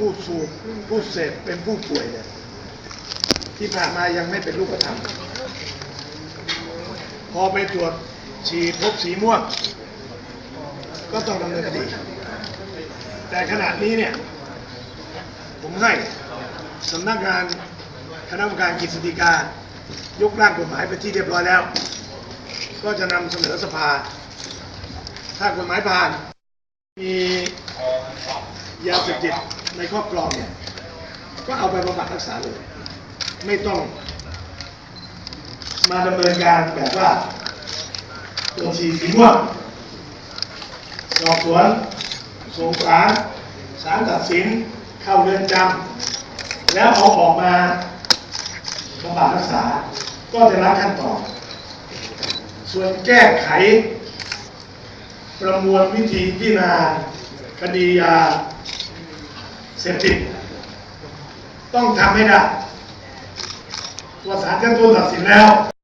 ผู้สูบผู้เสพเป็นผู้ป่วยเนี่ยที่ผ่านมายังไม่เป็นรูปธรรมพอไปตรวจฉี่พบสีม่วง ก็ต้องดำเนินคดี แต่ขณะนี้เนี่ย ผมให้สำนักงานคณะกรรมการกฤษฎีกายกร่างกฎหมายไปที่เรียบร้อยแล้ว ก็จะนำเสนอสภา ถ้ากฎหมายผ่าน มี ยาเสพติดในครอบครองเนี่ยก็เอาไปบำบัดรักษาเลย ไม่ต้อง มาดำเนินการแบบว่าตัวจฉีสีม่วงสอบสวนส่งศาลศาลตัดสินเข้าเรือนจำแล้วเอาออกมาบำบัดรักษา ก็จะรับขั้นตอนส่วนแก้ไข ประมวลวิธีพิจารณา คดียาเสพติดต้องทำให้ได้ว่าศาลชั้นต้นตัดสินแล้ว